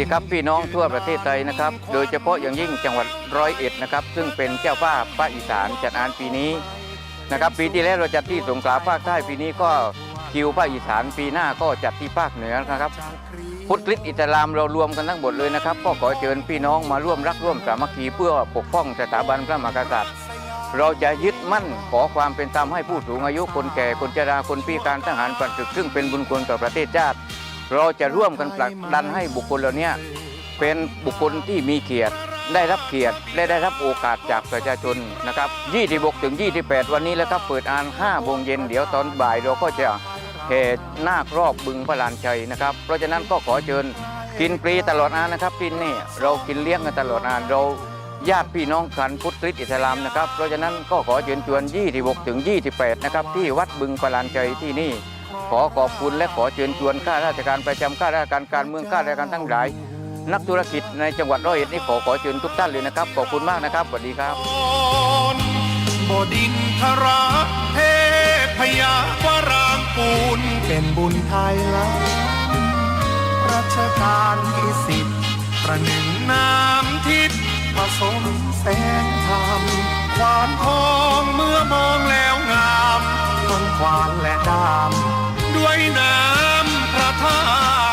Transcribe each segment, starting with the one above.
วัสดีครับพี่น้องทั่วประเทศไทยนะครับ โดยเฉพาะอย่างยิ่งจังหวัดร้อยเอ็ดนะครับ ซึ่งเป็นเจ้าภาพภาคอีสานจัดงานปีนี้นะครับปีที่แล้วเราจัดที่สงขลาภาคใต้ปีนี้ก็คิวภาคอีสานปีหน้าก็จัดที่ภาคเหนือนะครับพุทธคริสต์อิสลามเรารวมกันทั้งหมดเลยนะครับ ก็ขอเชิญพี่น้องมาร่วมรักร่วมสามัคคีเพื่อปกป้องสถาบันพระมหากษัตริย์ เราจะยึดมั่นขอความเป็นธรรมให้ผู้สูงอายุคนแก่คนชราคนพิการทหารปฏิซึ่งเป็นบุญคุณต่อประเทศชาติ เราจะร่วมกันผลักดันให้บุคคลเหล่านี้เป็นบุคคลที่มีเกียรติ ได้รับเกียรติและได้รับโอกาสจากประชาชนนะครับ 26 ถึง 28 วันนี้แล้วครับเปิดอ่าน5โมงเย็นเดี๋ยวตอนบ่ายเราก็จะแห่นาครอบบึงพระลานชัยนะครับ เพราะฉะนั้นก็ขอเชิญกินฟรีตลอดงานนะครับที่นี่เรากินเลี้ยงกันตลอดงานเราญาติพี่น้องกันพุทธคริสต์อิสลามนะครับ เพราะฉะนั้นก็ขอเชิญชวน 26 ถึง 28 นะครับ ที่วัดบึงพระลานชัยที่นี่ ขอขอบคุณและขอเชิญชวนข้าราชการประจำข้าราชการการเมืองข้าราชการทั้งหลาย นักธุรกิจในจังหวัดร้อยเอ็ดนี่ขอขอเชิญทุกท่านเลยนะครับ ขอบคุณมากนะครับสวัสดีครับบดินทราเทพยาวรางกูลเป็นบุญไทยละรัชกาลที่สิบประหนึ่งน้ำทิพย์ผสมแสงธรรมควานทองเมื่อมองแล้วงามทั้งควานและดาม วยน้ำพระทัย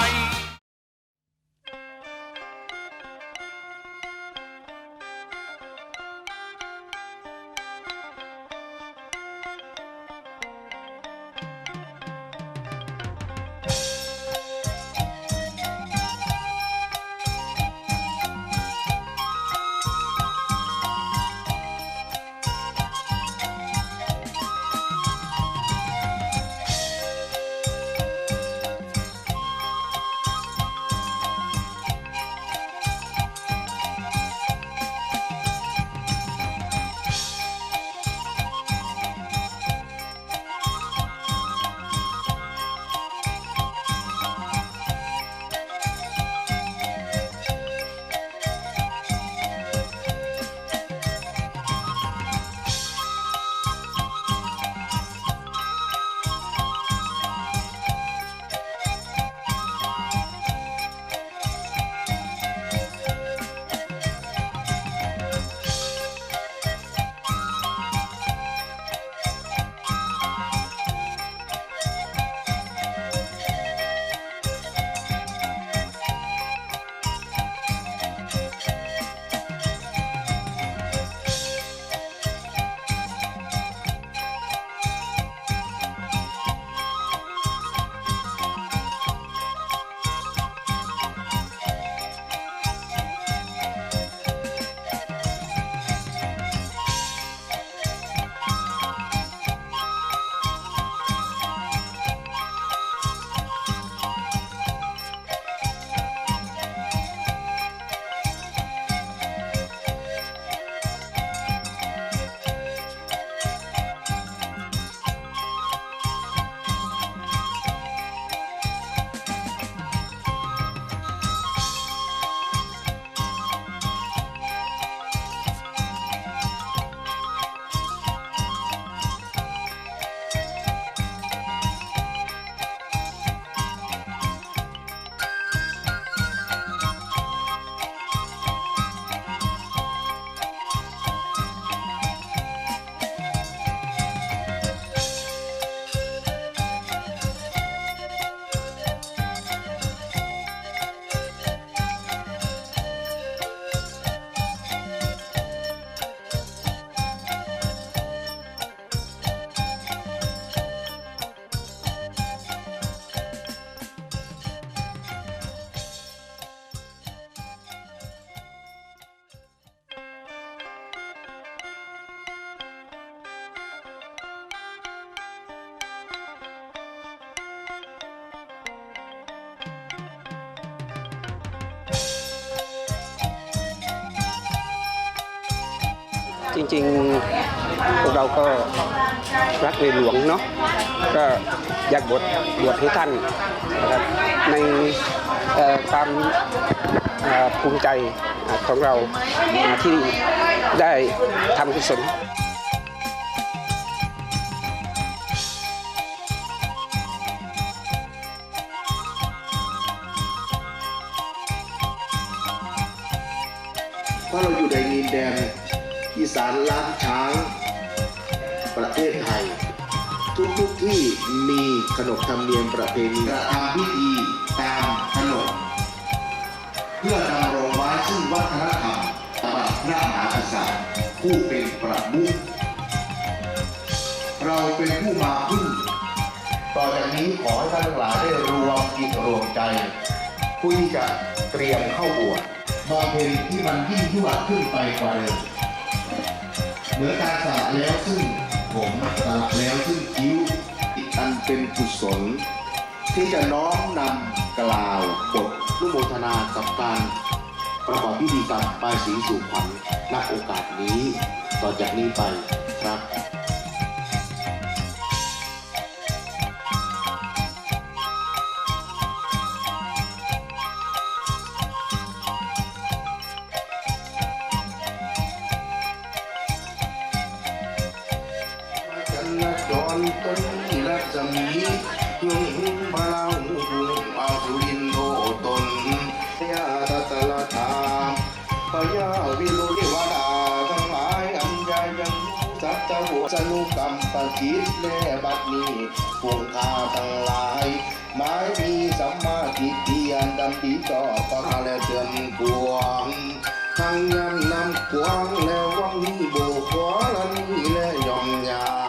ริงๆพวกเราก็รักในหลวงเนาะก็อยากบวชบวชให้ท่านนะครับในความภูมิใจของเราที่ได้ทำกุศล สานล้านช้าง ประเทศไทย ทุกทุกๆที่มีขนบธรรมเนียมประเพณีกระทำพิธีตามขนบเพื่อดำรงไว้ซึ่งวัฒนธรรมตบัดพระมหากษัตริย์ผู้เป็นประมุขเราเป็นผู้มาพึ่งต่อจากนี้ขอให้ท่านทั้งหลายได้รวมจิตรวมใจ ผู้ที่จะเตรียมเข้าบวชมองเพลงที่มันยิ่งยวดขึ้นไปกว่าเดิม เหมือนการสละแล้วซึ่งผมสละแล้วซึ่งคิ้วอันเป็นกุศล ที่จะน้อมนำกล่าวบทนุโมทนากับการประกอบพิธีกรรมปายสีสู่ขวัญณโอกาสนี้ ต่อจากนี้ไปครับ สัจะโหสนุกรรมปกิจแม่บัดนี้พวงข้าทั้งหลายหมายมีสัมมาทิฏฐิอันดำดีจอบประหาและเตือนกวงทั้งยันนำกวางแล้ววังนี้โบกขวาลนี้และยอมยา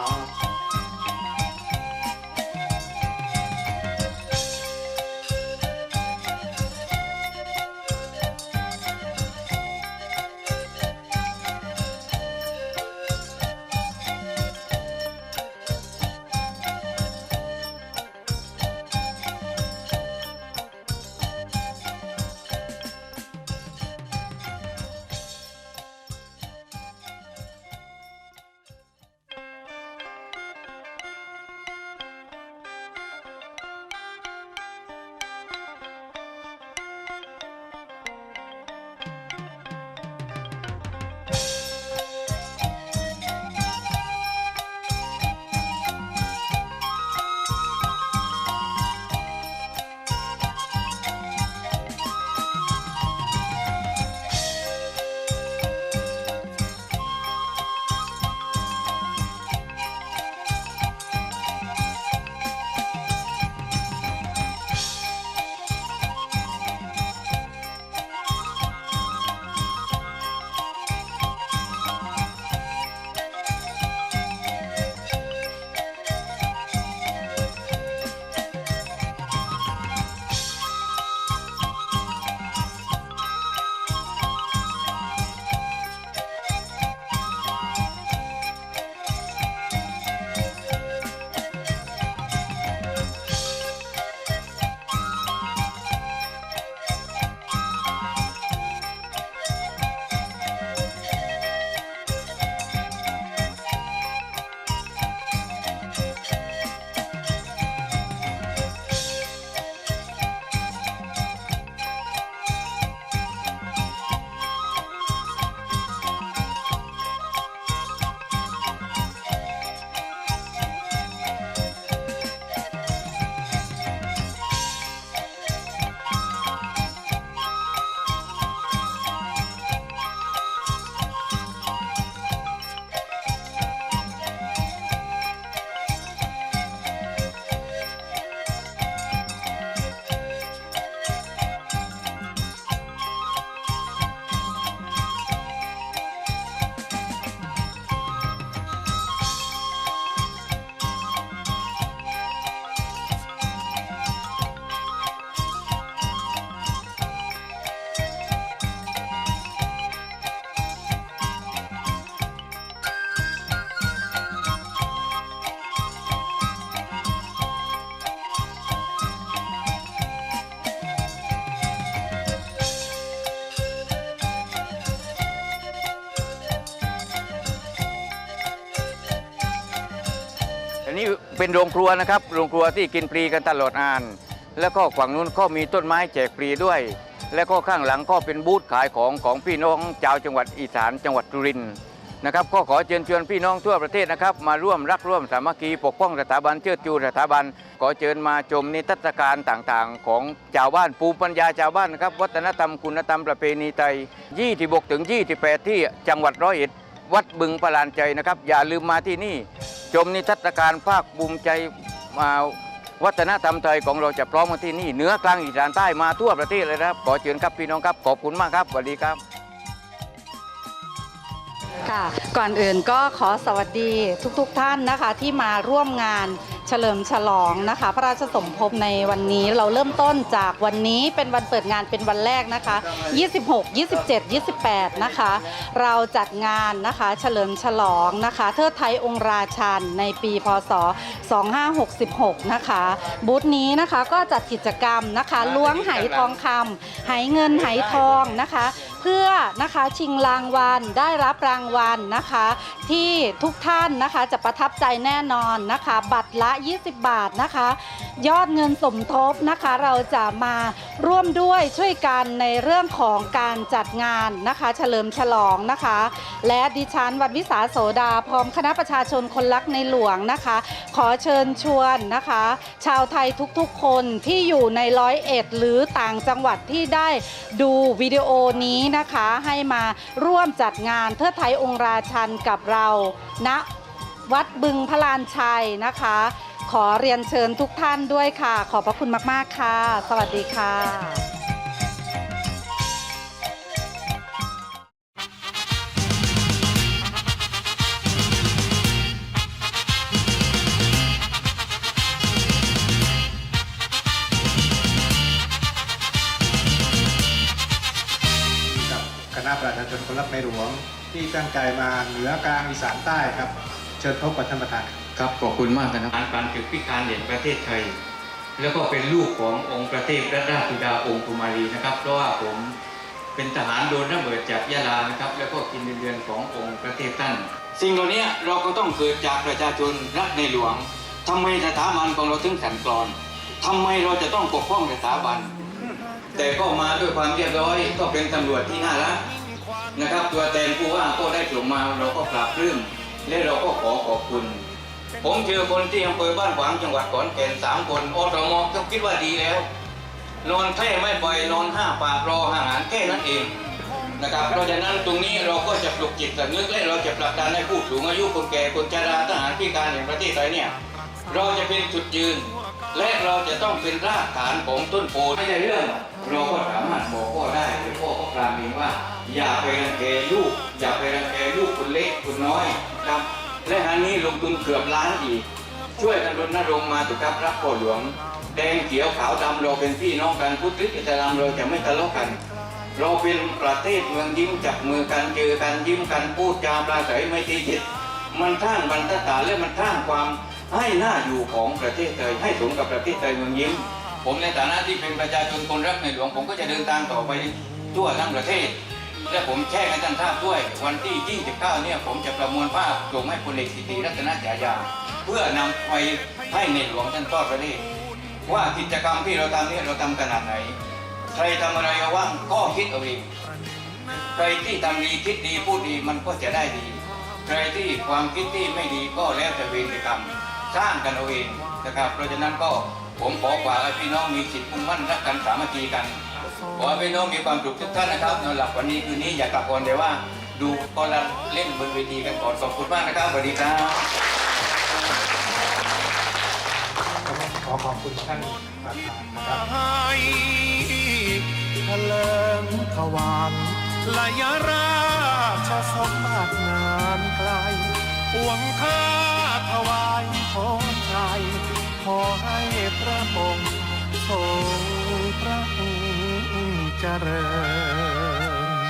เป็นโรงครัวนะครับโรงครัวที่กินฟรีกันตลอดงาน แล้วก็ฝั่งนู้นก็มีต้นไม้แจกฟรีด้วย แล้วก็ข้างหลังก็เป็นบูธขายของของพี่น้องชาวจังหวัดอีสานจังหวัดสุรินทร์นะครับก็ขอเชิญชวนพี่น้องทั่วประเทศนะครับ มาร่วมรักร่วมสามัคคีปกป้องสถาบันเชิดชูสถาบัน ขอเชิญมาชมนิทรรศการต่างๆ ของชาวบ้านภูมิปัญญาชาวบ้านนะครับวัฒนธรรมคุณธรรมประเพณีไทย 26 ถึง 28 ที่จังหวัดร้อยเอ็ด วัดบึงพลานใจนะครับ อย่าลืมมาที่นี่ ชมนิทรรศการภาคภูมิใจมาวัฒนธรรมไทยของเราจะพร้อมกันที่นี่เหนือกลางอีสานใต้มาทั่วประเทศเลยนะครับขอเชิญครับพี่น้องครับขอบคุณมากครับสวัสดีครับ ค่ะก่อนอื่นก็ขอสวัสดีทุกๆทท่านนะคะที่มาร่วมงาน เฉลิมฉลองนะคะ พระราชสมภพในวันนี้เราเริ่มต้นจากวันนี้เป็นวันเปิดงานเป็นวันแรกนะคะ 26 27 28 นะคะ เราจัดงานนะคะเฉลิมฉลองนะคะ เทิดไทยองค์ราชันในปีพศ 2566 นะคะบูธนี้นะคะก็จัดกิจกรรมนะคะ ล้วงไหทองคำไหเงินไหทองนะคะ เพื่อนะคะชิงรางวัลได้รับรางวัลนะคะ ที่ทุกท่านนะคะจะประทับใจแน่นอนนะคะ บัตรละ 20 บาทนะคะ ยอดเงินสมทบนะคะ เราจะมาร่วมด้วยช่วยกันในเรื่องของการจัดงานนะคะ เฉลิมฉลองนะคะ และดิฉันวันวิสาโสดาพร้อมคณะประชาชนคนรักในหลวงนะคะ ขอเชิญชวนนะคะ ชาวไทยทุกๆคนที่อยู่ในร้อยเอ็ดหรือต่างจังหวัดที่ได้ดูวิดีโอนี้นะคะให้มาร่วมจัดงานเทิดไทยองค์ราชันกับเราณวัดบึงพลานชัยนะคะ ขอเรียนเชิญทุกท่านด้วยค่ะ ขอบพระคุณมาก ๆ ค่ะ สวัสดีค่ะ ชาชนคนรักในหลวง ที่ตั้งใจมาเหนือกลางอีสานใต้ครับ เชิญพบกับท่านประธานครับครับขอบคุณมากนะครับการการฝึกพิการเด่นประเทศไทย แล้วก็เป็นลูกขององค์ประเทศพระราชสุดาองค์กุมารีนะครับ เพราะว่าผมเป็นทหารโดนระเบิดจากยะลานะครับ แล้วก็กินเงินเดือนขององค์ประเทศท่าน สิ่งเหล่านี้เราก็ต้องเกิดจากประชาชนรักในหลวงทำไมสถาบันของเราถึงสั่นคลอนทำไมเราจะต้องปกป้องสถาบัน แต่ก็มาด้วยความเรียบร้อยก็เป็นตำรวจที่น่ารัก นะครับ ตัวแทนผู้ว่าก็ได้ส่งมาเราก็ปราบปลื้มและเราก็ขอขอบคุณ ผมเจอคนที่อำเภอบ้านฝางจังหวัดขอนแก่นสามคนอตมก็คิดว่าดีแล้ว นอนแค่ไม่ปล่อยนอนห้าปากรออาหารแค่นั้นเองนะครับเพราะฉะนั้นตรงนี้เราก็จะปลุกจิตสำนึกและเราจะผลักดันให้ผู้สูงอายุคนแก่คนชราทหารพิการแห่งประเทศไทยเนี่ยเราจะเป็นจุดยืน และเราจะต้องเป็นรากฐานของต้นโพไม่ใช่เรื่อง เราก็สามารถบอกพ่อได้หรือพ่อก็กลางเองว่า อย่าไปรังแกลูก อย่าไปรังแกลูกคนเล็กคนน้อยครับ และอันนี้ลงทุนเกือบล้านอีก ช่วยกันรณรงค์มาถูกครับรักพ่อหลวง แดงเขียวขาวดำเราเป็นพี่น้องกันพุทธอิสลามเราจะไม่ทะเลาะกัน เราเป็นประเทศเมืองยิ้มจับมือกันเจอกันยิ้มกันพูดจาปราศัยไม่ตีจิต มันสร้างบรรทัดฐานและมันสร้างความให้หน้าอยู่ของประเทศไทยให้สมกับประเทศไทยเมืองยิ้ม ผมในฐานะที่เป็นประชาชนคนรักในหลวงผมก็จะเดินทางต่อไปทั่วทั้งประเทศ และผมแช่งให้ท่านทราบด้วย วันที่ 29 เนี่ยผมจะประมวลภาพส่งให้พลเอกสิทธิรัตนฉายา เพื่อนำไปให้ในหลวงท่านทอดประเทศว่ากิจกรรมที่เราทำเนี่ยเราทำขนาดไหน ใครทำอะไรว่างก็คิดเอาเองใครที่ทำดีคิดดีพูดดีมันก็จะได้ดี ใครที่ความคิดที่ไม่ดีก็แล้วแต่เวรกรรมสร้างกันเอาเองนะครับ เพราะฉะนั้นก็ผมขอฝากให้พี่น้องมีจิตมุ่งมั่นรักกันสามัคคีกัน ขอให้พี่น้องมีความสุขทุกท่านนะครับนอนหลับวันนี้คืนนี้อย่ากลับก่อนเดี๋ยวว่า ดูตอนเราเล่นบนเวทีกันก่อนขอบคุณมากนะครับสวัสดีครับขอขอบคุณท่านประธานนะครับให้เลิงทวารลายราชสมบัตินานไกลปวงข้าถวายพรชัยขอให้พระองค์ทรงพระองค์ เจริญ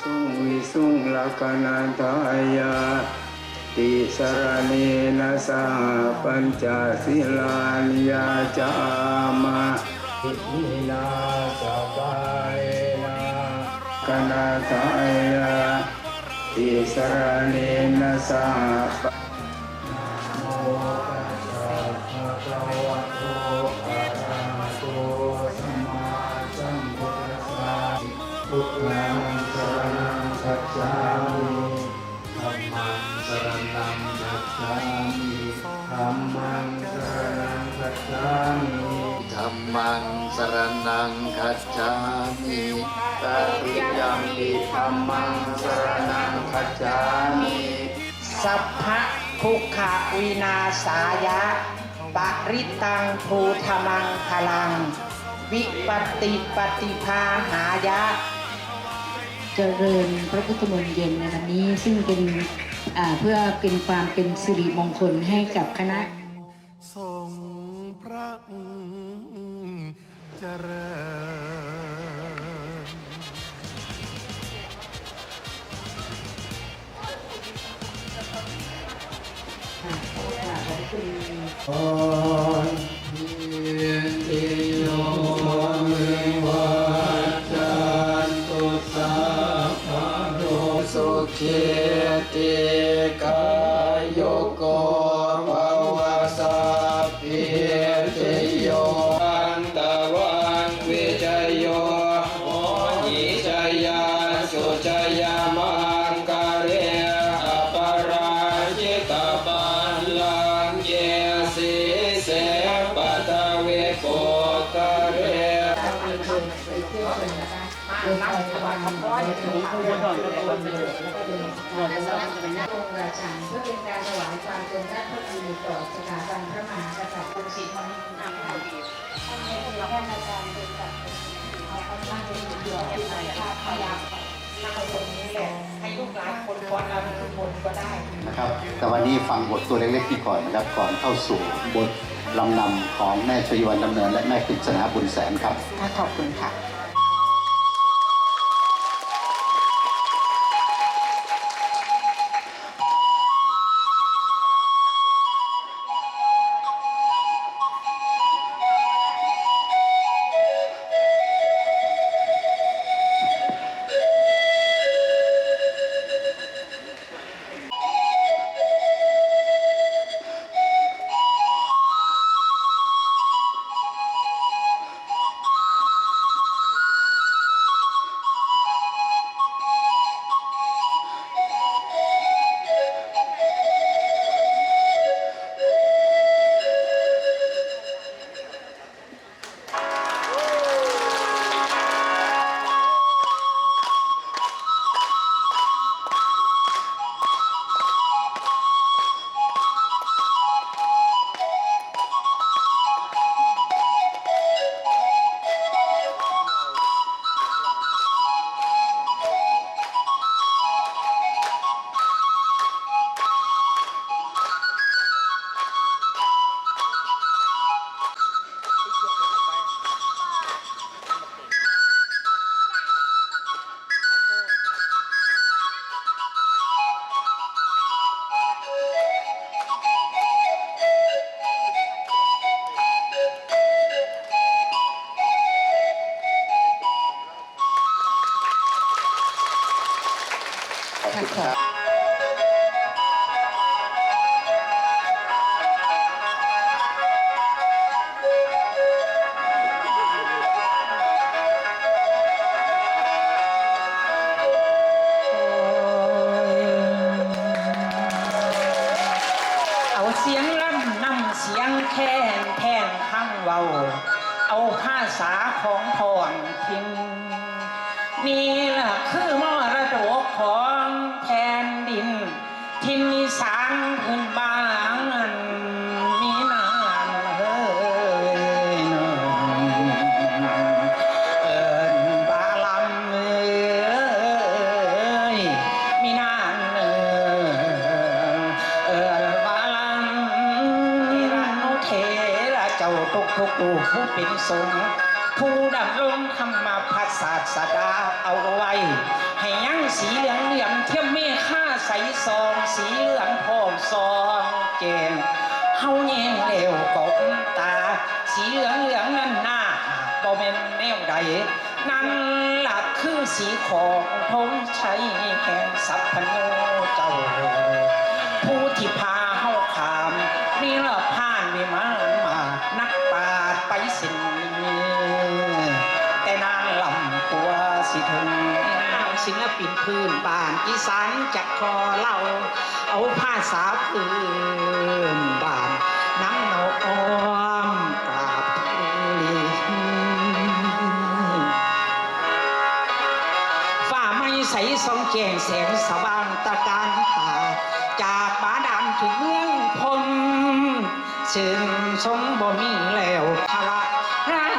สุงวิสุงลักนันทายาติส สรนังคัจฉามิตติยัมปิธัมมังสรณังคัจฉามิสัพพะทุกขวินาศายะปริตังภูธมังพลัง วิปติปฏิภาหายะ เจริญพระพุทธมนต์เย็นในวันนี้ซึ่งเป็นอ่าเพื่อเป็นความเป็นสิริมงคลให้กับคณะ ทรงพระ เจริญสุขีติ วิจโยโหญิจยาสุจยามังกะเรอปราชิตปันลังเยสิเสปัตเวโกกะเรราชันเพื่อเป็นการถวายความจงรักภักดีต่อสถาบันพระมหากษัตริย์องค์ศรีธรรมนีนคนก่อนเราทุกนก็ได้ นะครับ แต่วันนี้ฟังบทตัวเล็กๆที่ก่อนนะครับ ก่อนเข้าสู่บทลำนำของแม่ชยวันดำเนิน และแม่กฤษณาบุญแสนครับ ขอบคุณค่ะ เสียงล่ำนำเสียงแค้นแทนข้างเว้า เอาภาษาของท้องถิ่นนี่ละคือมรดกของแผ่นดิน ทินอีสานพื้นบ้าน ผู้เป็นสงฆ์ผู้ดำรงธรรมพัฒศาสดาเอาไว้ ให้ยังสีเหลืองเหลี่ยมเทียมเมฆข้าใสซอง สีเหลืองพร้อมซองเจนเฮาแยงเร็วกบตา สีเหลืองเหลืองนั่นหน้าบ่แม่นแนวใดนั่นหลักคือสีของธงชัยแห่งสัพพโนเจ้าผู้ที่พา เฮาขาม นี่เหรอผ่านวิมานมา นักปราดไปสินแต่นางลำตัวสิทนนางศิลปินพื้นบ้านอีสานจักคอเล่า เอาผ้าสาพื้นบ้านน้ำเนาอ้อมกราบลีฝ่าไม่ใสสองแจงแสงสว่างตะการตา จากบาดาลถึงเมืองพลซึ่งสมบ่มีแล้วพระร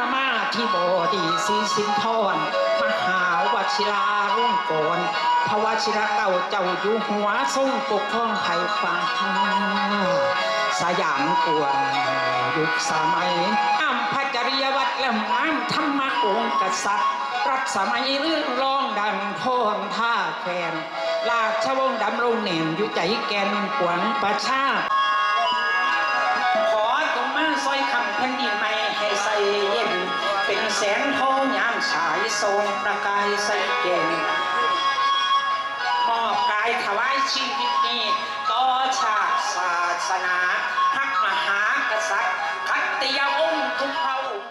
ามาที่บดีสีสินทรมหาวชิรารุ่งโกรพระวชิระเก่าเจ้าอยู่หัวทรงปกครองไทยฟังสยามกวงยุคสมัยอ้ำพระจริยวัตรและน้ำธรรมองค์กษัตริย์ รัชสมัยเรื่องร้องดังโทนท่าแคน ราชวงศ์ดำรงเหน่มอยู่ใจแกนกวนประชา ขอจงมาซอยคำแผ่นดินไม่ให้ใสเย็น เป็นแสงทองยามฉายทรงประกายใสเก่งมอบกายถวายชีวิตนี้ต่อชาติศาสนาพระมหากษัตริย์คัตติยองค์ทุกพระองค์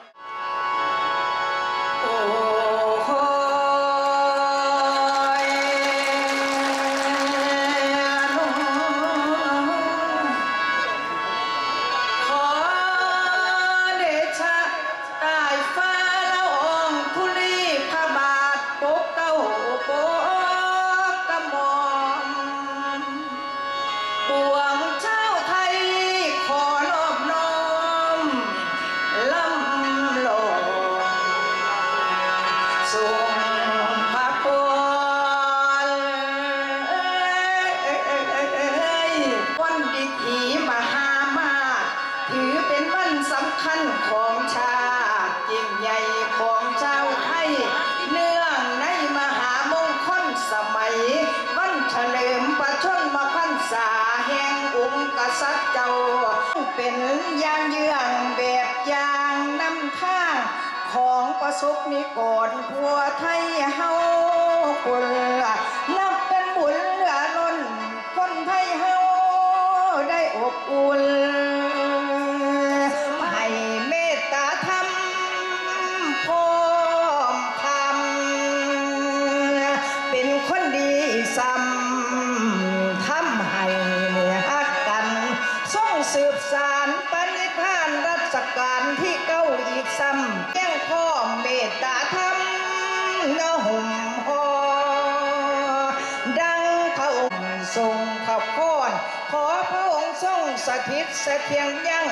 ถิตเสถียรยัง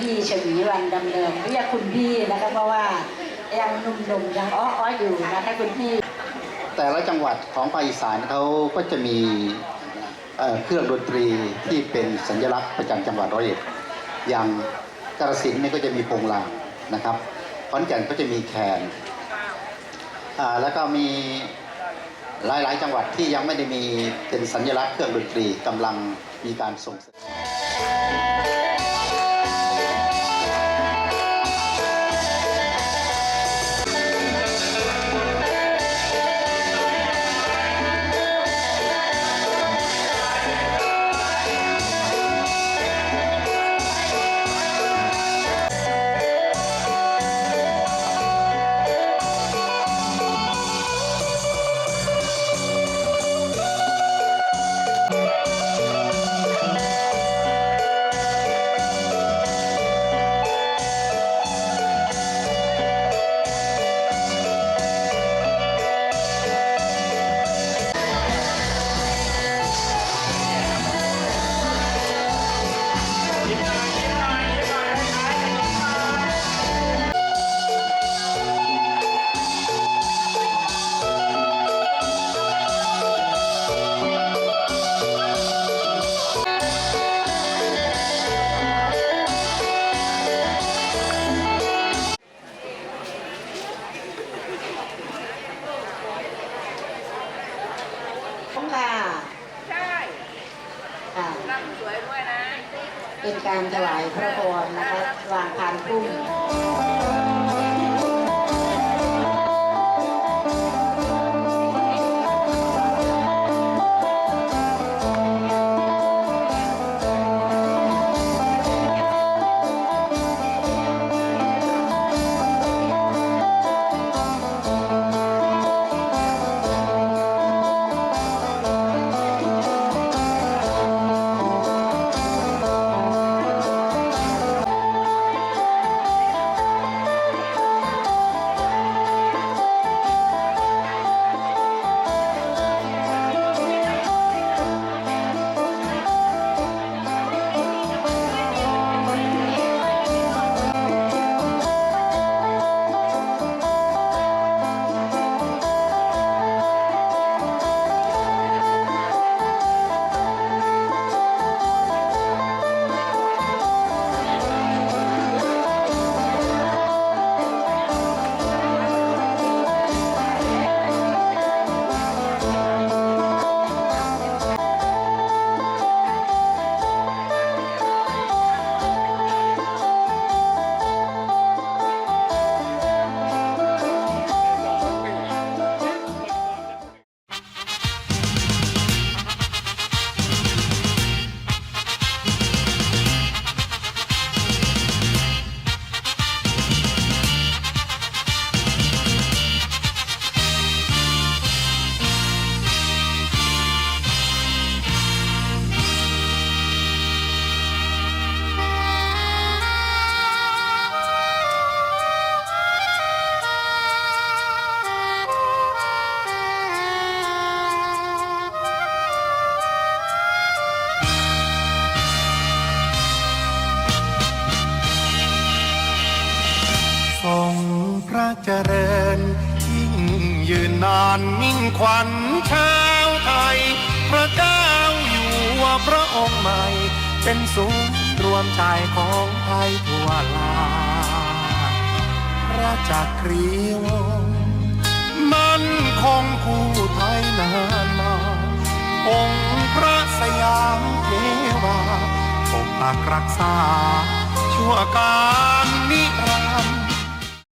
พี่ชวีวันดำเนินเรียกคุณพี่นะคะเพราะว่ายังหนุ่มๆยังอ้อๆอยู่นะคะคุณพี่ แต่ละจังหวัดของภาคอีสานเขาก็จะมีเอ่อเครื่องดนตรีที่เป็นสัญลักษณ์ประจำจังหวัดร้อยเอ็ดอย่างกาฬสินธุ์เนี่ยก็จะมีโปงลางนะครับขอนแก่นก็จะมีแคนอ่าแล้วก็มีหลายๆ จังหวัดที่ยังไม่ได้มีเป็นสัญลักษณ์เครื่องดนตรีกำลังมีการส่งเสริม สวยด้วยนะ เป็นการถวายพระพรนะคะวางพานพุ่ม